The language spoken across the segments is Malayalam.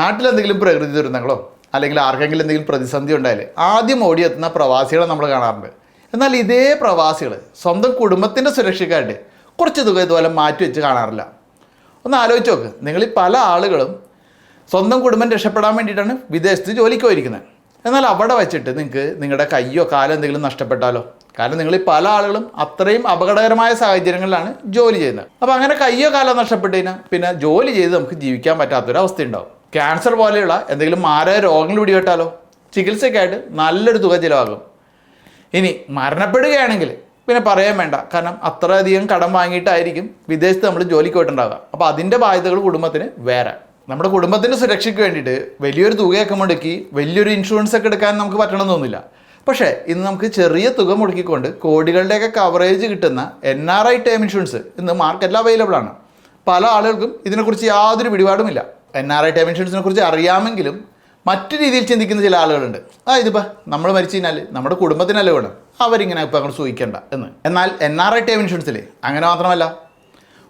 നാട്ടിലെന്തെങ്കിലും പ്രകൃതി ദുരന്തങ്ങളോ അല്ലെങ്കിൽ ആർക്കെങ്കിലും എന്തെങ്കിലും പ്രതിസന്ധി ഉണ്ടായാൽ ആദ്യം ഓടിയെത്തുന്ന പ്രവാസികളെ നമ്മൾ കാണാറുണ്ട്. എന്നാൽ ഇതേ പ്രവാസികൾ സ്വന്തം കുടുംബത്തിന്റെ സുരക്ഷയ്ക്കായിട്ട് കുറച്ച് തുക ഇതുപോലെ മാറ്റി വെച്ച് കാണാറില്ല. ഒന്ന് ആലോചിച്ച് നോക്ക്. നിങ്ങൾ ഈ പല ആളുകളും സ്വന്തം കുടുംബം രക്ഷപ്പെടാൻ വേണ്ടിയിട്ടാണ് വിദേശത്ത് ജോലിക്ക് പോയിരിക്കുന്നത്. എന്നാൽ അവിടെ വെച്ചിട്ട് നിങ്ങൾക്ക് നിങ്ങളുടെ കയ്യോ കാലോ എന്തെങ്കിലും നഷ്ടപ്പെട്ടാലോ? കാരണം നിങ്ങൾ ഈ പല ആളുകളും അത്രയും അപകടകരമായ സാഹചര്യങ്ങളിലാണ് ജോലി ചെയ്യുന്നത്. അപ്പോൾ അങ്ങനെ കയ്യോ കാലോ നഷ്ടപ്പെട്ടു കഴിഞ്ഞാൽ പിന്നെ ജോലി ചെയ്ത് നമുക്ക് ജീവിക്കാൻ പറ്റാത്തൊരവസ്ഥ ഉണ്ടാവും ക്യാൻസർ പോലെയുള്ള എന്തെങ്കിലും മാരക രോഗങ്ങൾ പിടിപെട്ടാലോ ചികിത്സയ്ക്കായിട്ട് നല്ലൊരു തുക ചിലവാകും. ഇനി മരണപ്പെടുകയാണെങ്കിൽ പിന്നെ പറയാൻ വേണ്ട. കാരണം അത്രയധികം കടം വാങ്ങിയിട്ടായിരിക്കും വിദേശത്ത് നമ്മൾ ജോലിക്ക് പോയിട്ടുണ്ടാവുക. അപ്പോൾ അതിന്റെ ബാധ്യതകൾ കുടുംബത്തിന് വേറെ. നമ്മുടെ കുടുംബത്തിന്റെ സുരക്ഷയ്ക്ക് വേണ്ടിയിട്ട് വലിയൊരു തുകയൊക്കെ മുടക്കി വലിയൊരു ഇൻഷുറൻസ് ഒക്കെ എടുക്കാൻ നമുക്ക് പറ്റണമെന്നൊന്നുമില്ല പക്ഷേ ഇന്ന് നമുക്ക് ചെറിയ തുക മുടക്കിക്കൊണ്ട് കോടികളുടെയൊക്കെ കവറേജ് കിട്ടുന്ന N R I term insurance ഇന്ന് മാർക്കറ്റിൽ അവൈലബിൾ ആണ്. പല ആളുകൾക്കും ഇതിനെക്കുറിച്ച് യാതൊരു പിടിപാടുമില്ല. എൻ ആർ ഐ ടൈം ഇൻഷുറൻസിനെ കുറിച്ച് അറിയാമെങ്കിലും മറ്റു രീതിയിൽ ചിന്തിക്കുന്ന ചില ആളുകളുണ്ട്. ആ ഇതിപ്പോൾ നമ്മൾ മരിച്ചു കഴിഞ്ഞാൽ നമ്മുടെ കുടുംബത്തിനല്ലേ വേണം? അവരിങ്ങനെ ഇപ്പോൾ അങ്ങോട്ട് സൂഹിക്കേണ്ട എന്ന്. എന്നാൽ എൻ ആർ ഐ ടൈം ഇൻഷുറൻസിൽ അങ്ങനെ മാത്രമല്ല.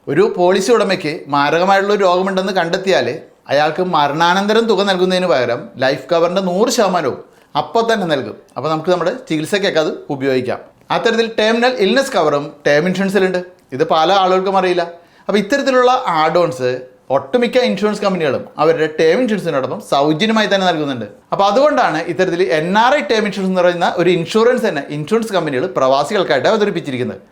ഒരു പോളിസി ഉടമയ്ക്ക് മാരകമായിട്ടുള്ള ഒരു രോഗമുണ്ടെന്ന് കണ്ടെത്തിയാൽ അയാൾക്ക് മരണാനന്തരം തുക നൽകുന്നതിന് പകരം ലൈഫ് കവറിന്റെ നൂറ് ശതമാനവും അപ്പോൾ തന്നെ നൽകും. അപ്പോൾ നമുക്ക് നമ്മുടെ ചികിത്സയ്ക്കൊക്കെ അത് ഉപയോഗിക്കാം. അത്തരത്തിൽ ടേമിനൽ ഇൽനെസ് കവറും ടേം ഇൻഷുറൻസിലുണ്ട് ഇത് പല ആളുകൾക്കും അറിയില്ല. അപ്പോൾ ഇത്തരത്തിലുള്ള ആഡോൺസ് ഒട്ടുമിക്ക ഇൻഷുറൻസ് കമ്പനികളും അവരുടെ ടേം ഇൻഷുറൻസിനോടൊപ്പം സൗജന്യമായി തന്നെ നൽകുന്നുണ്ട്. അപ്പോൾ അതുകൊണ്ടാണ് ഇത്തരത്തിൽ N R I term insurance എന്ന് പറയുന്ന ഒരു ഇൻഷുറൻസ് തന്നെ ഇൻഷുറൻസ് കമ്പനികൾ പ്രവാസികൾക്കായിട്ട് അവതരിപ്പിച്ചിരിക്കുന്നത്.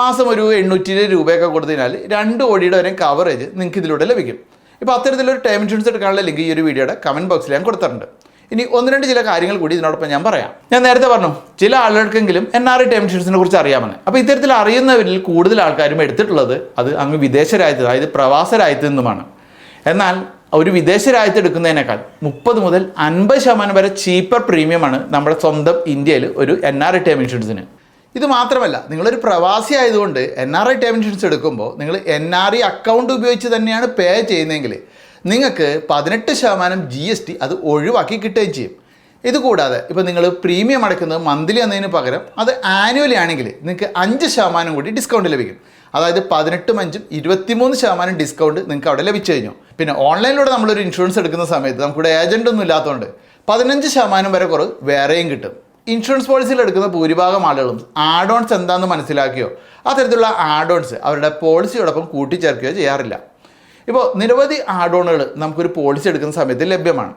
മാസം ഒരു എണ്ണൂറ്റി രൂപയൊക്കെ കൊടുത്തതിനാൽ രണ്ട് കോടിയുടെ വരെ കവറേജ് നിങ്ങൾക്ക് ഇതിലൂടെ ലഭിക്കും. ഇപ്പോൾ അത്തരത്തിലൊരു ടേം ഇൻഷുറൻസ് എടുക്കാനുള്ള ലിങ്ക് ഈ ഒരു വീഡിയോയുടെ കമന്റ് ബോക്സിൽ ഞാൻ കൊടുത്തിട്ടുണ്ട്. ഇനി ഒന്ന് രണ്ട് ചില കാര്യങ്ങൾ കൂടി ഇതിനോടൊപ്പം ഞാൻ പറയാം. ഞാൻ നേരത്തെ പറഞ്ഞു ചില ആളുകൾക്കെങ്കിലും എൻ ആർ ഐ ടൈം ഷീറ്റ്സിനെ കുറിച്ച് അറിയാമെന്ന്. അപ്പോൾ ഇത്തരത്തിൽ അറിയുന്നവരിൽ കൂടുതൽ ആൾക്കാരും എടുത്തിട്ടുള്ളത് അത് അങ്ങ് വിദേശ രാജ്യത്ത് അതായത് പ്രവാസ രാജ്യത്ത് നിന്നുമാണ്. എന്നാൽ ഒരു വിദേശ രാജ്യത്ത് എടുക്കുന്നതിനേക്കാൾ മുപ്പത് മുതൽ അൻപത് ശതമാനം വരെ ചീപ്പർ പ്രീമിയമാണ് നമ്മുടെ സ്വന്തം ഇന്ത്യയിൽ ഒരു എൻ ആർ ഐ ടൈം ഇൻഷുറൻസിന് ഇത് മാത്രമല്ല നിങ്ങളൊരു പ്രവാസി ആയതുകൊണ്ട് N R I time insurance എടുക്കുമ്പോൾ നിങ്ങൾ എൻ ആർ ഐ അക്കൗണ്ട് ഉപയോഗിച്ച് തന്നെയാണ് പേ ചെയ്യുന്നതെങ്കിൽ നിങ്ങൾക്ക് പതിനെട്ട് ശതമാനം ജി എസ് ടി അത് ഒഴിവാക്കി കിട്ടുകയും ചെയ്യും. ഇതുകൂടാതെ ഇപ്പോൾ നിങ്ങൾ പ്രീമിയം അടയ്ക്കുന്നത് മന്ത്ലി എന്നതിന് പകരം അത് ആനുവലി ആണെങ്കിൽ നിങ്ങൾക്ക് അഞ്ച് ശതമാനം കൂടി ഡിസ്കൗണ്ട് ലഭിക്കും. അതായത് പതിനെട്ടും അഞ്ചും ഇരുപത്തിമൂന്ന് ശതമാനം ഡിസ്കൗണ്ട് നിങ്ങൾക്ക് അവിടെ ലഭിച്ചു കഴിഞ്ഞു. പിന്നെ ഓൺലൈനിലൂടെ നമ്മളൊരു ഇൻഷുറൻസ് എടുക്കുന്ന സമയത്ത് നമുക്കിവിടെ ഏജന്റ് ഒന്നും ഇല്ലാത്തതുകൊണ്ട് പതിനഞ്ച് ശതമാനം വരെ കുറവ് വേറെയും കിട്ടും. ഇൻഷുറൻസ് പോളിസിയിൽ എടുക്കുന്ന ഭൂരിഭാഗം ആളുകളും ആഡോൺസ് എന്താണെന്ന് മനസ്സിലാക്കിയോ? അത്തരത്തിലുള്ള ആഡോൺസ് അവരുടെ പോളിസിയോടൊപ്പം കൂട്ടിച്ചേർക്കുകയോ ചെയ്യാറില്ല. ഇപ്പോൾ നിരവധി ആഡോണുകൾ നമുക്കൊരു പോളിസി എടുക്കുന്ന സമയത്ത് ലഭ്യമാണ്.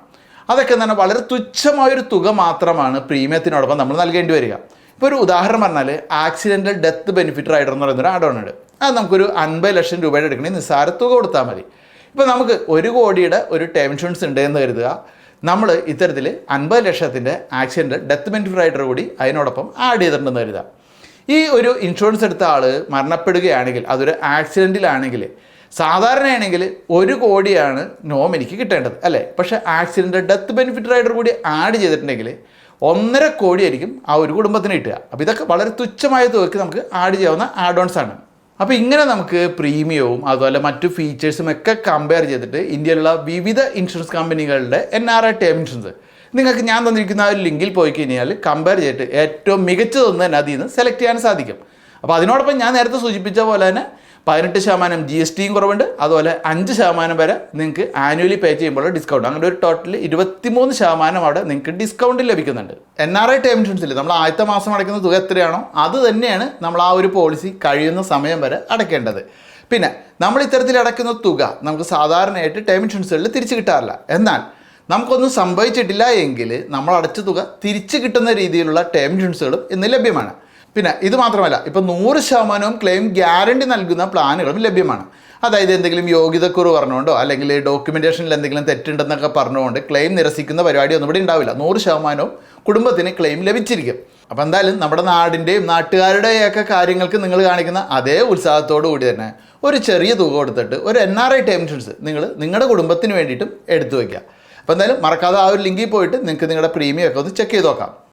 അതൊക്കെ തന്നെ വളരെ തുച്ഛമായൊരു തുക മാത്രമാണ് പ്രീമിയത്തിനോടൊപ്പം നമ്മൾ നൽകേണ്ടി വരിക. ഇപ്പോൾ ഒരു ഉദാഹരണം പറഞ്ഞാൽ ആക്സിഡന്റൽ ഡെത്ത് ബെനിഫിറ്റ് റൈഡർ എന്ന് പറയുന്നൊരു ആഡോൺ ഉണ്ട്. അത് നമുക്കൊരു അൻപത് ലക്ഷം രൂപയുടെ എടുക്കണമെങ്കിൽ നിസ്സാര തുക കൊടുത്താൽ മതി. ഇപ്പോൾ നമുക്ക് ഒരു കോടിയുടെ ഒരു ടേം ഇൻഷുറൻസ് ഉണ്ട് എന്ന് കരുതുക. നമ്മൾ ഇത്തരത്തിൽ അൻപത് ലക്ഷത്തിന്റെ ആക്സിഡന്റ് ഡെത്ത് ബെനിഫിറ്റ് റൈഡർ കൂടി അതിനോടൊപ്പം ആഡ് ചെയ്തിട്ടുണ്ടെന്ന് കരുതുക. ഈ ഒരു ഇൻഷുറൻസ് എടുത്ത ആൾ മരണപ്പെടുകയാണെങ്കിൽ അതൊരു ആക്സിഡന്റിലാണെങ്കിൽ സാധാരണയാണെങ്കിൽ ഒരു കോടിയാണ് നോമിനിക്ക് കിട്ടേണ്ടത് അല്ലേ? പക്ഷേ ആക്സിഡന്റ് ഡെത്ത് ബെനിഫിറ്റ് റൈഡർ കൂടി ആഡ് ചെയ്തിട്ടുണ്ടെങ്കിൽ ഒന്നര കോടിയായിരിക്കും ആ ഒരു കുടുംബത്തിന് കിട്ടുക. അപ്പോൾ ഇതൊക്കെ വളരെ തുച്ഛമായ തുകയ്ക്ക് നമുക്ക് ആഡ് ചെയ്യാവുന്ന ആഡ് ഓൺസ് ആണ്. അപ്പോൾ ഇങ്ങനെ നമുക്ക് പ്രീമിയവും അതുപോലെ മറ്റു ഫീച്ചേഴ്സും ഒക്കെ കമ്പയർ ചെയ്തിട്ട് ഇന്ത്യയിലുള്ള വിവിധ ഇൻഷുറൻസ് കമ്പനികളുടെ N R I term insurance നിങ്ങൾക്ക് ഞാൻ തന്നിരിക്കുന്ന ആ ഒരു ലിങ്കിൽ പോയി കഴിഞ്ഞാൽ കമ്പയർ ചെയ്തിട്ട് ഏറ്റവും മികച്ചതൊന്ന് തന്നെ അതിൽ നിന്ന് സെലക്ട് ചെയ്യാൻ സാധിക്കും. അപ്പോൾ അതിനോടൊപ്പം ഞാൻ നേരത്തെ സൂചിപ്പിച്ച പോലെ തന്നെ പതിനെട്ട് ശതമാനം ജി എസ് ടിയും കുറവുണ്ട്. അതുപോലെ അഞ്ച് ശതമാനം വരെ നിങ്ങൾക്ക് ആനുവലി പേ ചെയ്യുമ്പോൾ ഡിസ്കൗണ്ട് അങ്ങനെ ഒരു ടോട്ടൽ ഇരുപത്തിമൂന്ന് ശതമാനം അവിടെ നിങ്ങൾക്ക് ഡിസ്കൗണ്ട് ലഭിക്കുന്നുണ്ട്. എൻ ആർ ഐ ടേം ഇൻഷുറൻസിൽ നമ്മൾ ആദ്യത്തെ മാസം അടയ്ക്കുന്ന തുക എത്രയാണോ അത് തന്നെയാണ് നമ്മൾ ആ ഒരു പോളിസി കഴിയുന്ന സമയം വരെ അടയ്ക്കേണ്ടത്. പിന്നെ നമ്മൾ ഇത്തരത്തിൽ അടയ്ക്കുന്ന തുക നമുക്ക് സാധാരണയായിട്ട് ടേം ഇൻഷുറൻസുകളിൽ തിരിച്ചു കിട്ടാറില്ല. എന്നാൽ നമുക്കൊന്നും സംഭവിച്ചിട്ടില്ല എങ്കിൽ നമ്മൾ അടച്ച തുക തിരിച്ചു കിട്ടുന്ന രീതിയിലുള്ള ടേം ഇൻഷുറൻസുകളും ഇന്ന് ലഭ്യമാണ്. പിന്നെ ഇത് മാത്രമല്ല ഇപ്പോൾ നൂറ് ശതമാനവും ക്ലെയിം ഗ്യാരണ്ടി നൽകുന്ന പ്ലാനുകളും ലഭ്യമാണ്. അതായത് എന്തെങ്കിലും യോഗ്യതക്കുറവ് പറഞ്ഞുകൊണ്ടോ അല്ലെങ്കിൽ ഡോക്യുമെന്റേഷനിൽ എന്തെങ്കിലും തെറ്റുണ്ടെന്നൊക്കെ പറഞ്ഞുകൊണ്ട് ക്ലെയിം നിരസിക്കുന്ന പരിപാടി ഒന്നും ഇവിടെ ഉണ്ടാവില്ല. നൂറ് ശതമാനവും കുടുംബത്തിന് ക്ലെയിം ലഭിച്ചിരിക്കും. അപ്പോൾ എന്തായാലും നമ്മുടെ നാടിന്റെയും നാട്ടുകാരുടെയൊക്കെ കാര്യങ്ങൾക്ക് നിങ്ങൾ കാണിക്കുന്ന അതേ ഉത്സാഹത്തോടു കൂടി തന്നെ ഒരു ചെറിയ തുക കൊടുത്തിട്ട് ഒരു N R I time insurance നിങ്ങൾ നിങ്ങളുടെ കുടുംബത്തിന് വേണ്ടിയിട്ടും എടുത്തു വയ്ക്കുക. അപ്പോൾ എന്തായാലും മറക്കാതെ ആ ഒരു ലിങ്കിൽ പോയിട്ട് നിങ്ങൾക്ക് നിങ്ങളുടെ പ്രീമിയം ഒക്കെ ഒന്ന് ചെക്ക് ചെയ്ത് നോക്കാം.